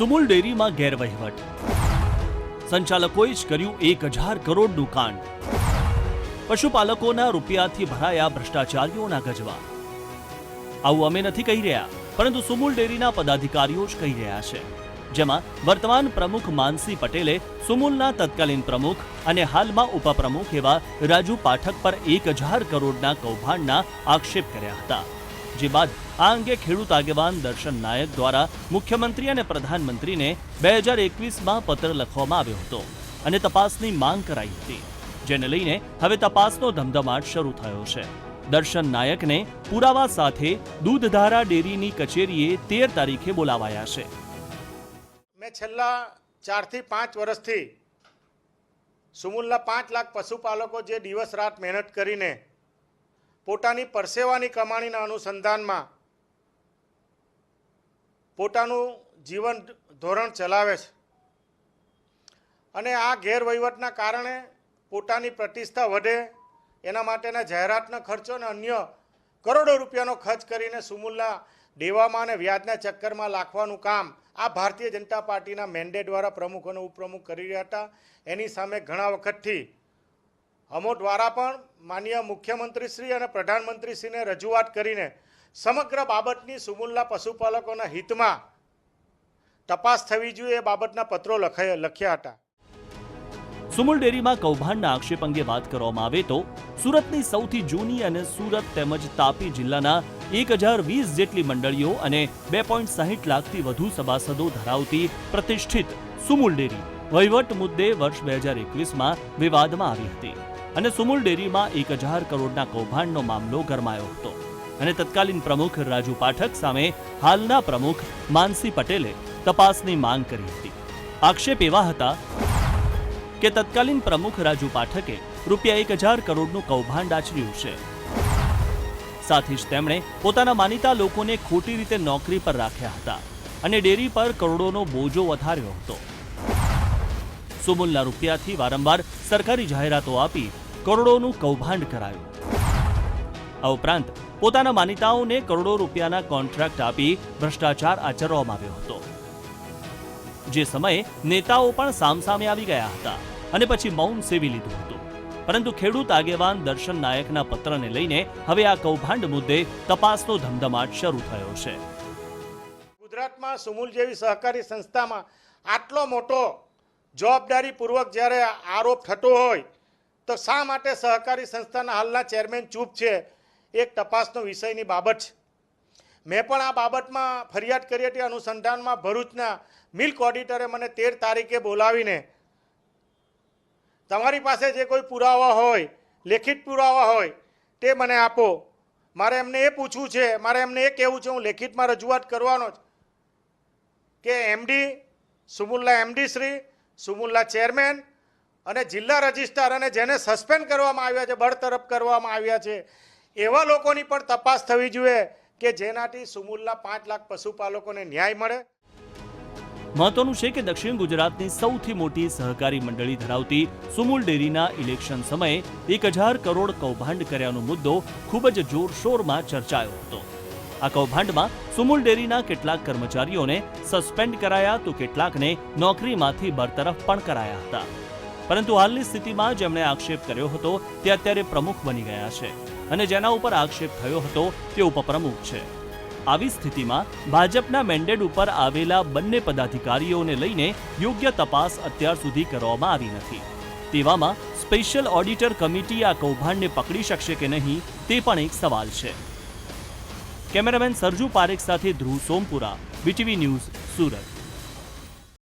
સુમુલ ડેરીમાં ગેરવહીવટ. સંચાલકોએ જ કર્યું એક હજાર કરોડનું કાંડ. પશુપાલકોના રૂપિયાથી ભરાયા ભ્રષ્ટાચારીઓના ગજવા. આવું અમે નથી કહી રહ્યા, પરંતુ સુમુલ ડેરીના પદાધિકારીઓ જ કહી રહ્યા છે. જેમાં વર્તમાન પ્રમુખ માનસી પટેલે સુમુલના તત્કાલીન પ્રમુખ અને હાલમાં ઉપપ્રમુખ એવા રાજુ પાઠક પર એક હજાર કરોડના કૌભાંડના આક્ષેપ કર્યા હતા. જે બાદ આ અંગે ખેડૂત આગેવાન દર્શન નાયક દ્વારા મુખ્યમંત્રી અને પ્રધાનમંત્રીને બે હજાર એકવીસમાં પત્ર લખવામાં આવ્યો હતો અને તપાસની માંગ કરાઈ હતી, જેને લઈને હવે તપાસનો ધમધમાટ શરૂ થયો છે. દર્શન નાયકને પુરાવા સાથે દૂધધારા ડેરીની કચેરીએ તેર તારીખે બોલાવાયા છે. મેં છેલ્લા ચારથી પાંચ વર્ષથી સુમુલના પાંચ લાખ પશુપાલકો જે દિવસ રાત મહેનત કરીને પોતાની પરસેવાની કમાણીના અનુસંધાનમાં પોતાનું જીવન ધોરણ ચલાવે છે. અને આ ગેરવહીવટના કારણે પોતાની પ્રતિષ્ઠા વધે, એના માટેના જાહેરાતના ખર્ચો અને અન્ય કરોડો રૂપિયાનો ખર્ચ કરીને સુમુલના દેવામાં અને વ્યાજના ચક્કરમાં લાખવાનું કામ આ ભારતીય જનતા પાર્ટીના મેન્ડેટ દ્વારા પ્રમુખ અને ઉપપ્રમુખ કરી રહ્યા હતા. એની સામે ઘણા વખતથી અમો દ્વારા પણ માન્ય મુખ્યમંત્રીશ્રી અને પ્રધાનમંત્રીશ્રીને રજૂઆત કરીને સમગ્ર બાબતની સુમુલના પશુપાલકોના હિતમાં તપાસ થવી જોઈએ એ બાબતના પત્રો લખાય હતા. સુમુલ ડેરીમાં કૌભાંડના આક્ષેપ અંગે વાત કરવામાં આવે તો સુરતની સૌથી જૂની અને સુરત તેમજ તાપી જિલ્લાના એક હજાર વીસ જેટલી મંડળીઓ અને બે પોઈન્ટ સાહીઠ લાખથી વધુ સભાસદો ધરાવતી પ્રતિષ્ઠિત સુમુલ ડેરી વહીવટ મુદ્દે વર્ષ બે હજાર એકવીસમાં વિવાદમાં આવી હતી. અને સુમુલ ડેરીમાં એક હજાર કરોડના કૌભાંડનો મામલો ગરમાયો હતો. અને તત્કાલીન પ્રમુખ રાજુ પાઠક સામે હાલના પ્રમુખ માનસી પટેલે તપાસની માંગ કરી હતી. આક્ષેપ એવા હતા કે તત્કાલીન પ્રમુખ રાજુ પાઠકે રૂપિયા એક હજાર કરોડનું કૌભાંડ આચર્યું છે. સાથે જ તેમણે પોતાના માનીતા લોકોને ખોટી રીતે નોકરી પર રાખ્યા હતા અને ડેરી પર કરોડોનો બોજો વધાર્યો હતો. સુમુલના રૂપિયાથી વારંવાર સરકારી જાહેરાતો આપી કરોડોનું કૌભાંડ કરાયું. આ ઉપરાંત પોતાના માનીતાઓને કરોડો રૂપિયાના કોન્ટ્રાક્ટ આપી ભ્રષ્ટાચાર આચરવામાં આવ્યો હતો. જે સમયે નેતાઓ પણ સામસામે આવી ગયા હતા અને પછી મૌન સેવી લીધું હતું. પરંતુ ખેડૂત આગેવાન દર્શન નાયકના પત્રને લઈને હવે આ કૌભાંડ મુદ્દે તપાસનો ધમધમાટ શરૂ થયો છે. ગુજરાતમાં સુમુલ જેવી સહકારી સંસ્થામાં આટલો મોટો જવાબદારીપૂર્વક જ્યારે આરોપ થતો હોય તો શા માટે સહકારી સંસ્થાના હાલના ચેરમેન ચૂપ છે? એક તપાસનો વિષયની બાબત છે. મેં પણ આ બાબતમાં ફરિયાદ કરી હતી, અનુસંધાનમાં ભરૂચના મિલ્ક ઓડિટરે મને તેર તારીખે બોલાવીને. તમારી પાસે જે કોઈ પુરાવા હોય, લેખિત પુરાવા હોય, તે મને આપો. મારે એમને એ પૂછવું છે, મારે એમને એ કહેવું છે, હું લેખિતમાં રજૂઆત કરવાનો જ કે એમડી, સુમુલ્લા એમડી શ્રી, સુમુલ્લા ચેરમેન અને જિલ્લા રજિસ્ટ્રાર અને જેને સસ્પેન્ડ કરવામાં આવ્યા છે, બરતરફ કરવામાં આવ્યા છે, એવા લોકોની પણ તપાસ થવી જોઈએ કે જેનાથી સુમુલના પાંચ લાખ પશુપાલકોને ન્યાય મળે. મહત્વનું છે કે દક્ષિણ ગુજરાતની સૌથી મોટી સહકારી મંડળી ધરાવતી સુમુલ ડેરીના ઇલેક્શન સમયે એક હજાર કરોડ કૌભાંડ કર્યાનો મુદ્દો ખૂબ જ જોરશોરમાં ચર્ચાયો હતો. આ કૌભાંડમાં સુમુલ ડેરીના કેટલાક કર્મચારીઓને સસ્પેન્ડ કરાયા તો કેટલાકને નોકરીમાંથી બરતરફ પણ કરાયા હતા. પરંતુ હાલની સ્થિતિમાં જેમણે આક્ષેપ કર્યો હતો તે અત્યારે પ્રમુખ બની ગયા છે અને જેના ઉપર આક્ષેપ થયો હતો તે ઉપપ્રમુખ છે. આવી સ્થિતિમાં ભાજપના મેન્ડેટ ઉપર આવેલા બંને પદાધિકારીઓને લઈને યોગ્ય તપાસ અત્યાર સુધી કરવામાં આવી નથી. તેવામાં સ્પેશિયલ ઓડિટર કમિટી આ કૌભાંડને પકડી શકશે કે નહીં તે પણ એક સવાલ છે. કેમેરામેન સરજુ પારેખ સાથે ધ્રુવ સોમપુરા, બીટીવી ન્યૂઝ, સુરત.